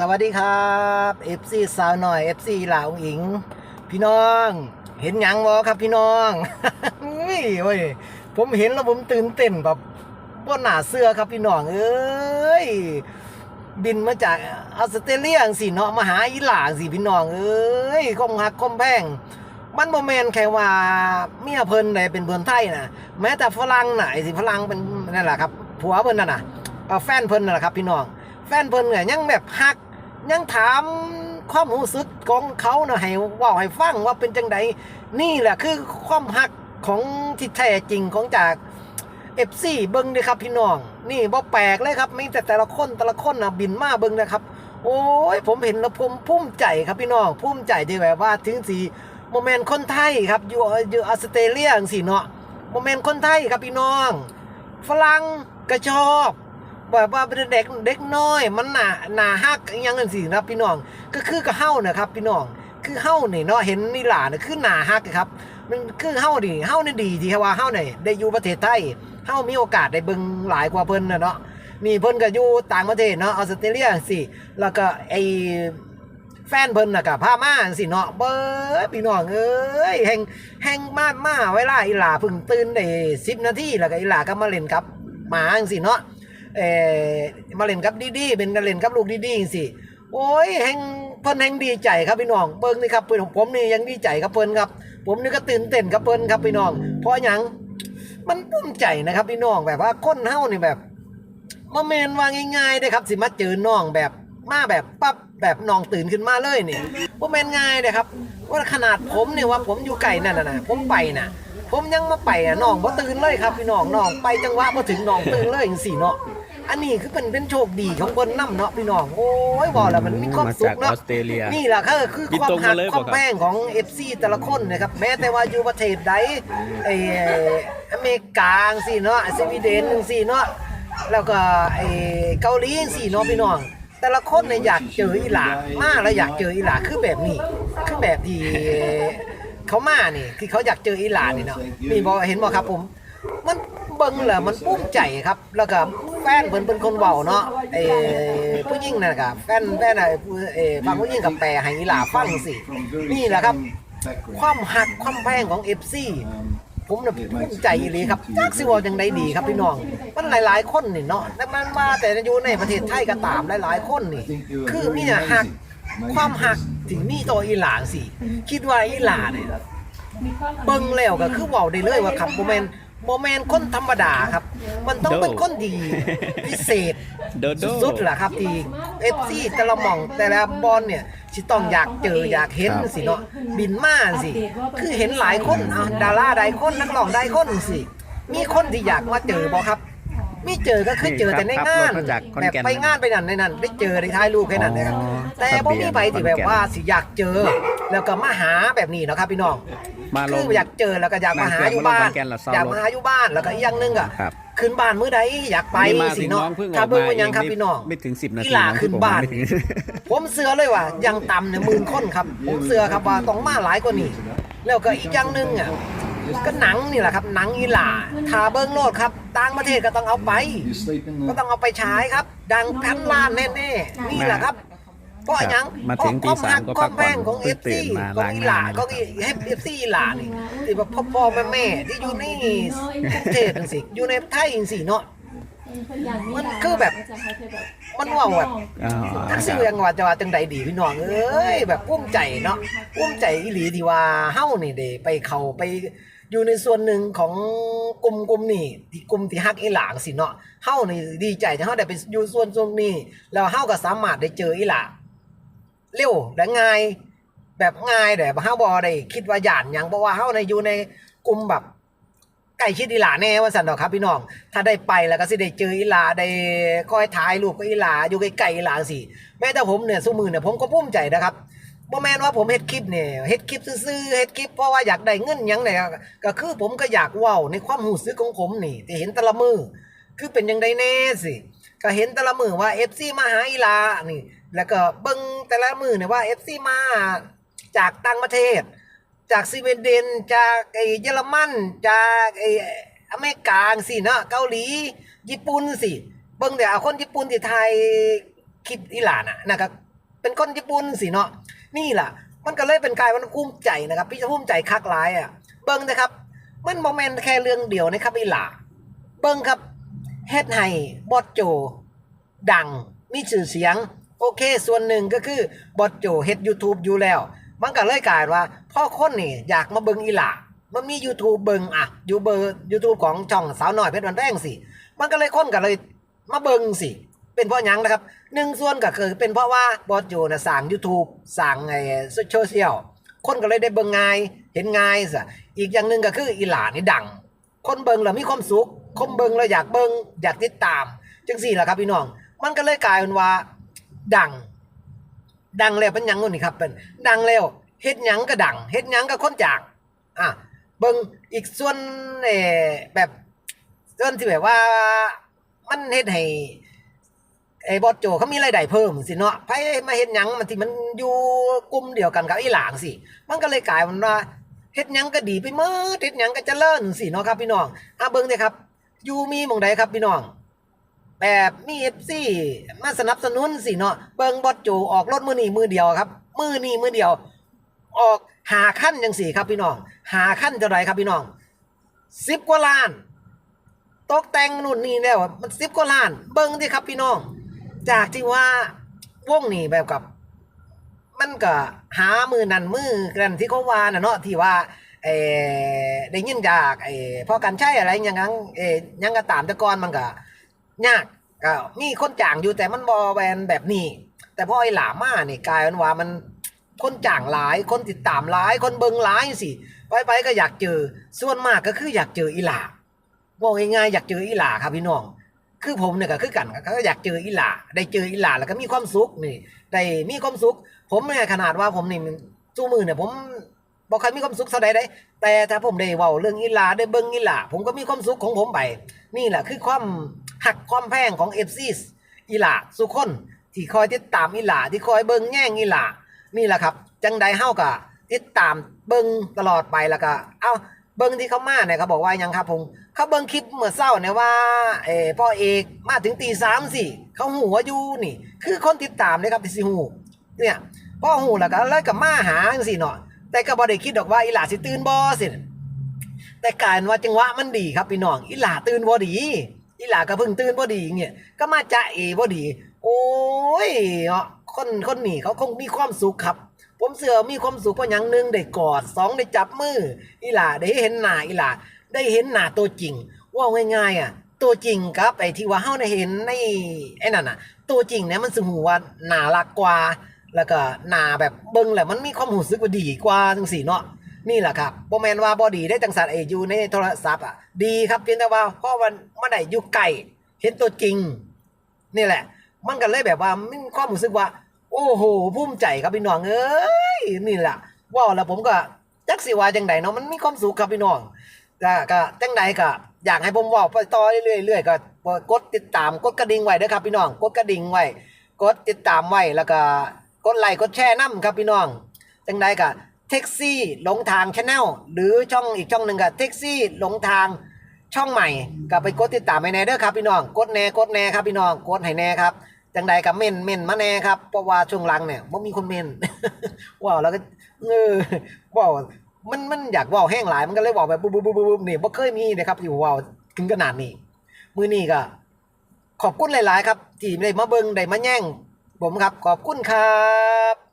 สวัสดีครับ FC สาวหน่อย FC หลาองอิง พี่น้อง เห็นหยังวะครับพี่น้องอุ้ยเว้ยผมเห็นแล้วผมตื่นเต้นแบบบนหนาเสื้อครับพี่น้องเอ้ยบินมาจากออสเตรเลียสิเนาะมาหาอีหลาสิพี่น้องเอ้ยคมหักคมแพงมันโมเมนแค่ว่าเมียเพิ่นเลยเป็นเพิ่นไทยนะแม้แต่ฝรั่งไอ้สิฝรั่งเป็นนั่นแหละครับผัวเพิ่นน่ะนะแฟนเพิ่นน่ะแหละครับพี่น้องแฟนเพิ่นเนี่ยยังแบบฮัก ยังถามความรู้สึกของเขาน่ะให้ว่าให้ฟังว่าเป็นจังไดนี่แหละคือความฮักของที่แท้จริงของจากเอฟซีเบิ้งเด้ครับพี่น้อง นี่บ่แปลกเลยครับมีแต่แต่ละคนแต่ละคนน่ะบินมาเบิ้งนะครับ โอ้ยผมเห็นแล้วผมภูมิใจครับพี่น้องภูมิใจที่แบบว่าถึงสีโมเมนต์คนไทยครับอยู่อยู่ออสเตรเลียจังซี่เนาะโมเมนต์คนไทยครับพี่น้อง ฝรั่งก็ชอบ แบบว่าเป็นเด็กเด็กน้อย มันหนาหนาฮักยังนั่นสิครับพี่น้องก็คือกับเฮ้านะครับ พี่น้องคือเฮ้าเนี่ยเนาะเห็นนี่หลานน่ะคือหนาฮักครับมันคือเฮ้าดิเฮ้านี่ดีที่ว่าเฮ้าเนี่ยได้อยู่ประเทศไทยเฮ้ามีโอกาสได้เบิ่งหลายกว่าเพิ่นนะเนาะนี่เพิ่นก็อยู่ต่างประเทศเนาะออสเตรเลียสิแล้วก็ไอแฟนเพิ่นน่ะก็พามาจังซี่เนาะเบ้อพี่น้องเอ้ยแฮงแฮงมามาเวลาอีหลาพิ่งตื่นได้10นาทีแล้วก็อีหลาก็มาเล่นกับหมาจังซี่เนาะ เอ่อมาเล่นกับดีๆเป็นการเล่นกับลูกดีๆจังซี่โอ้ยแฮงเพิ่นแฮงดีใจครับพี่น้องเบิ่งนี่ครับเพิ่นผมนี่ยังดีใจกับเพิ่นครับ ผมนี่ก็ตื่นเต้นกับเพิ่นครับพี่น้อง เพราะยังมันภูมิใจนะครับพี่น้องแบบว่าคนเฮานี่แบบมาเมนว่าง่ายๆได้ครับสิมาเจอน้องแบบมาแบบปั๊บแบบน้องตื่นขึ้นมาเลยนี่บ่แมนง่ายเด้ครับ ว่าขนาดผมเนี่ยว่าผมอยู่ไกลนั่นน่ะนะผมไปน่ะ ผมยังมาไปอะน้องบ่ตื่นเลยครับพี่น้องน้องไปจังหวะบ่ถึงน้องตื่นเลยจังซี่เนาะ อันนี้คือเป็นเป็นโชคดีของคนนํเนาะพี่น้องโอ้ยบอกแล้วมันมีความมาสุจาขกอเนาะอสเตรเลียนี่แหละคือคือบินความตรงหัมากเลยความบอกครับแป้งของ FC แต่ละคนนะครับแม้แต่ว่าอยู่ประเทศใดไออเมริกาสิเนาะสวีเดนสิเนาะแล้วก็ไอเกาหลีสิเนาะพี่น้องแต่ละคนเนี่ยอยากเจออีหลามากแล้วอยากเจออีหลาคือแบบนี้คือแบบที่เขามานี่คือเขาอยากเจออีหลานี่เนาะนี่บอกเห็นบ่ครับผม มันเบิ่งแล้วมันภูมิใจครับ แล้วก็แฟนเพิ่นเป็นคนเว้าเนาะเออผู้หญิงนั่นก็แฟนแฟนน่ะเออฟังผู้หญิงกับแปลให้อีหลาฟังสินี่แหละครับ ความหักความแพงของ FC ผมน่ะภูมิใจอีหลีครับจักสิว่าจังไดดีครับพี่น้อง มันหลาย ๆ คนนี่เนาะแต่มันมาแต่อยู่ในประเทศไทยก็ตามหลาย ๆ คนนี่ คือมีแต่หักความหักถึงมีต่ออีหลาสิ คิดว่าอีหลาเนี่ยเบิ่งแล้วก็คือเว้าได้เลยว่าครับบ่แม่น บ่แม่นคนธรรมดาครับ มันต้องเป็นคนดีพิเศษโดโดสุดๆล่ะครับที่ FC แต่ละหม่องแต่ละบอลเนี่ยสิต้องอยากเจออยากเห็นสิเนาะบินมาสิ คือเห็นหลายคนอะดาราใดคนนักร้องใดคนสิมีคนที่อยากมาเจอบ่ครับมีเจอก็คือเจอแต่ในงานครับรถมาจากขอนแบบแก่นไปงานไปนั่นในนั้นได้เจอได้ถ่ายรูปแค่นั้นนะครับอ๋อแต่บ่มีไปที่แบบว่าสิอยากเจอ แล้วก็มาหาแบบนี้เนาะครับพี่น้อง มาลคืงออยากเจอแล้วก็อยากมาหาอยู่บ้านมาลงขอนแก่นแล้วเศร้าอยากมาหาอยู่บ้านแล้วก็อีกอย่างหนึงอะครับ ขึ้นบ้านมื้อใดอยากไปนี่มาสิถึงเนาะน้องเพิ่งอถ้าอกเบิ่งมาว่าหยังครับเองพี่น้อง ไม่ถึง10นาทีอีหลาน้องขึ้นผมบ้าน ไม่ถึง ผมเสือเลยว่ายังต่ำเนี่ยหมื่นคนครับ ผมเสือครับว่าต้องมาหลายกว่านี้ แล้วก็อีกอย่างหนึงอะก็หนังนี่แหละครับ หนังอีหลาถ้าเบิ่งโลดครับต่างประเทศก็ต้องเอาไป ก็ต้องเอาไปฉายครับ ดังพันล้านแน่ๆนี่แหละครับ เพราะหยังมาถึงตีสามก็คพัวากมผ่แพอนงของเพิ่เองฟตื่ซีนมาของล้างอีหหน้าลาของเอฟซีอีหลานี่ที่แบบพ่อพ่อแม่แม่ที่อยู่ในกรุงเทพจังสิอยู่ในไทยจังสิเนาะมันคือแบบมันว่าแบบอ๋อทักซี่ยังว่าจะว่าจังใดดีพี่น้องเอ้ยแบบภูมิใจเนาะภูมิใจอีหลีที่ว่าเฮานี่เด้ไปเข้าไปอยู่ในส่วนหนึ่งของกลุ่มกลุ่มนี้ที่กลุ่มที่ฮักอีหลางสิเนาะเฮานี่ดีใจที่เฮาได้ไปอยู่ส่วนตรงนี้แล้วเฮาก็สามารถได้เจออีหลา เร็วและง่าย แบบง่ายแต่เฮาบ่ได้คิดว่าหยานหยังเพราะว่าเฮาในอยู่ในกลุ่มแบบใกล้ชิดอีหลาแน่ว่าซั่นดอกครับพี่น้อง ถ้าได้ไปแล้วก็สิได้เจออีหลาได้คอยถ่ายรูปกับอีหลาอยู่ใกล้ๆอีหลาสิแม้แต่ผมเนี่ยซุมือเนี่ยผมก็ภูมิใจนะครับบ่แม่นว่าผมเฮ็ดคลิปเนี่ยเฮ็ดคลิปซื่อเฮ็ดคลิปเพราะว่าอยากได้เงินยังเนี่ยก็คือผมก็อยากว้าในความรู้สึกของผมนี่ที่เห็นต่ละมือ คือเป็นจังไดแน่สิก็เห็นต่ละมือว่า FC มาหาอีลานี่ แล้วก็เบิ่งแต่ละมือเนี่ยว่า FC มาจากต่างประเทศ จากสวีเดนจากไอเยอรมันจากไออเมริกาสิเนาะเกาหลี ญี่ปุ่นสิเบิ่งแต่เอาคนญี่ปุ่นที่ไทยคลิปอีหลานอะนะครับเป็นคนญี่ปุ่นสิเนาะนี่ล่ะ มันก็เลยเป็นกายมันภูมิใจนะครับพี่จะภูมิใจคักหลายอะเบิ้งนะครับ มันโมเมนต์แค่เรื่องเดียวนะครับอีหล่าเบิ้งครับเฮ็ดให้บอสโจ ดังมีชื่อเสียง โอเค ส่วนหนึ่งก็คือบอสโจเฮ็ด YouTube อยู่แล้ว มันก็เลยกลายว่าพ่อคนนี่อยากมาเบิงอีหล่ามันมี YouTube เบิงอะอยู่เบอร์ YouTube ของช่องสาวน้อยเพชรวันแป้งสิ มันก็เลยคนก็เลยมาเบิงสิ เป็นเพราะยังนะครับหนึ่งส่วนก็คือเป็นเพราะว่าบอสโจนะสั่ง YouTube สั่งไอ้โซเชียลคนก็เลยได้เบิงง่ายเห็นง่ายซะอีกอย่างหนึ่งก็คืออีหล่านี่ดัง คนเบิงแล้วมีความสุขคนเบิงแล้วอยากเบิงอยากติดตาม จังสี่แหละครับพี่น้อง มันก็เลยกลายเป็นว่า ดัง ดังแล้วเป็นยังงูนี่ครับเป็นดังแล้วเฮ็ดยังก็ดังเฮ็ดยังก็ค้นจากอะเบิงอีกส่วนเออแบบส่วนที่แบบว่ามันเฮ็ดให้ไอ้บอสโจเขามีรายได้เพิ่มสิเนาะไผมาเฮ็ดยังมันที่มันอยู่กลุ่มเดียวกันกับไอ้หลางสิ มันก็เลยกลายเป็นว่าเฮ็ดยังก็ดีไปหมดเฮ็ดยังก็เจริญสิเนาะครับพี่น้องอะเบิ่งเด้ครับ อยู่มีหม่องใดครับพี่น้อง แบบมี FC มาสนับสนุนสิเนาะเบิงบอสโจออกรถมือนี้มือเดียวครับ มือนี้มือเดียว ออกหาขั้นจังสี่ครับพี่น้อง หาขั้นเท่าไรครับพี่น้องสิบกว่าล้าน ตกแต่งนู่นนี่แล้วมันสิบกว่าล้าน เบิ่งดิครับพี่น้อง จากที่ว่าวงนี่แบบกับ มันก็หามือนันมือกันที่เขาว่าน่ะเนาะที่ว่าเออได้ยินจากไอ้พ่อกันใช่อะไรอย่างงั้นเออยังก็ตามต่ก่อนมันก็ ยากก็มีคนจ้างอยู่แต่มันบอแวนแบบนี้ แต่พอไอ้หลามานี่กลายเป็นว่ามันคนจ้างหลายคนติดตามหลายคนเบิงหลายสิไปไปๆก็อยากเจอส่วนมากก็คืออยากเจออีหลาบอกง่ายๆอยากเจออีหลาครับพี่น้องคือผมเนี่ยก็คือกันก็อยากเจออีหลาได้เจออีหลาแล้วก็มีความสุขนี่ได้มีความสุข ผมเนี่ยขนาดว่าผมนี่จูมือเนี่ยผมบอกใครมีความสุขเท่าใดได้ แต่ถ้าผมได้เว้าเรื่องอีหลาได้เบิ่งอีหลาผมก็มีความสุขของผมไป นี่แหละคือความ หักความแพงของ FC อีหลาสุคนที่คอยติดตามอีหลาที่คอยเบิ่งแย่งอีหลานี่แหละครับ จังใดเฮาก็ติดตามเบิ่งตลอดไปแล้วก็เอ้าเบิ่งที่เขามาเนี่ยเขาบอกว่ายังครับผมเขาเบิ่งคลิปเมื่อเช้าเนี่ยว่าเออพ่อเอกมาถึงตีสามสิเขาหูวอยู่นี่ คือคนติดตามเลยครับที่สิหูเนี่ยพ่อหูแล้วก็เลยกับมาหาจังซี่เนาะแต่ก็บ่ได้คิดดอกว่าอีหลาสิตื่นบ่สิแต่กลารว่าจังหวะมันดีครับพี่น้องอีหลาตื่นบ่ดี อีหลาก็เพิ่งตื่นบ่ดีเนี่ยก็มาจะเอบ่ดี โอ้ยเนาะคนคนนี้เขาคงมีความสุขครับ ผมเสือมีความสุขเพราะอย่างหนึ่งได้กอดสองได้จับมืออีหลาได้เห็นหน้าอีหลาได้เห็นหน้าตัวจริง ว่าง่ายๆอะตัวจริงครับไอ้ที่ว่าเฮาได้เห็นในไอ้นั่นน่ะ ตัวจริงเนี่ยมันสิหูว่าหน้ารักกว่า แล้วก็หน้าแบบเบิ่งแหล้วมันมีความรู้สึกว่าดีกว่าจังซี่เนาะ นี่แหละครับบแมนว่าบ่ดีได้จังสัตว์เออยู่ในโทรศัพท์อะดีครับเพียงแต่ว่าเพราะมันเมันได้อยู่ไกลเห็นตัวจริง นี่แหละ มันก็เลยแบบว่ามีความรู้สึกว่า โอ้โหภูมิใจครับพี่น้องเอ้ยนี่แหละว้าแล้วผมก็จักสิว่าจังใดเนาะมันมีความสุขครับพี่น้องก็ก็จังใดก็อยากให้ผมว้าไปต่อเรื่อยๆก็กดติดตามกดกระดิ่งไว้เด้อครับพี่น้องกดกระดิ่งไว้กดติดตามไว้แล้วก็กดไลค์กดแชร์นํครับพี่น้องจังใดก็ แท็กซี่หลงทางชาแนลหรือช่องอีกช่องหนึ่งก็แท็กซี่หลงทางช่องใหม่ก็ไปกดติดตามให้แน่เด้อครับพี่น้องกดแน่กดแน่ครับพี่น้องกดให้แน่ครับจังใดกับเม่นเม่นมาแน่ครับเพราะว่าช่วงหลังเนี่ยบ่มีคนเม่นว้าวแล้วก็เออว้าวมันมันอยากว้าวแห้งหลายมันก็เลยว้าวแบบปุ๊บปุ๊บปุ๊บปุ๊บนี่บ่เคยมีนะครับที่ว้าวถึงขนาดนี้มือนี้ก็ขอบคุณหลาย ๆ ครับที่ได้มาเบิ่งได้มาแย่งผมครับ ขอบคุณครับ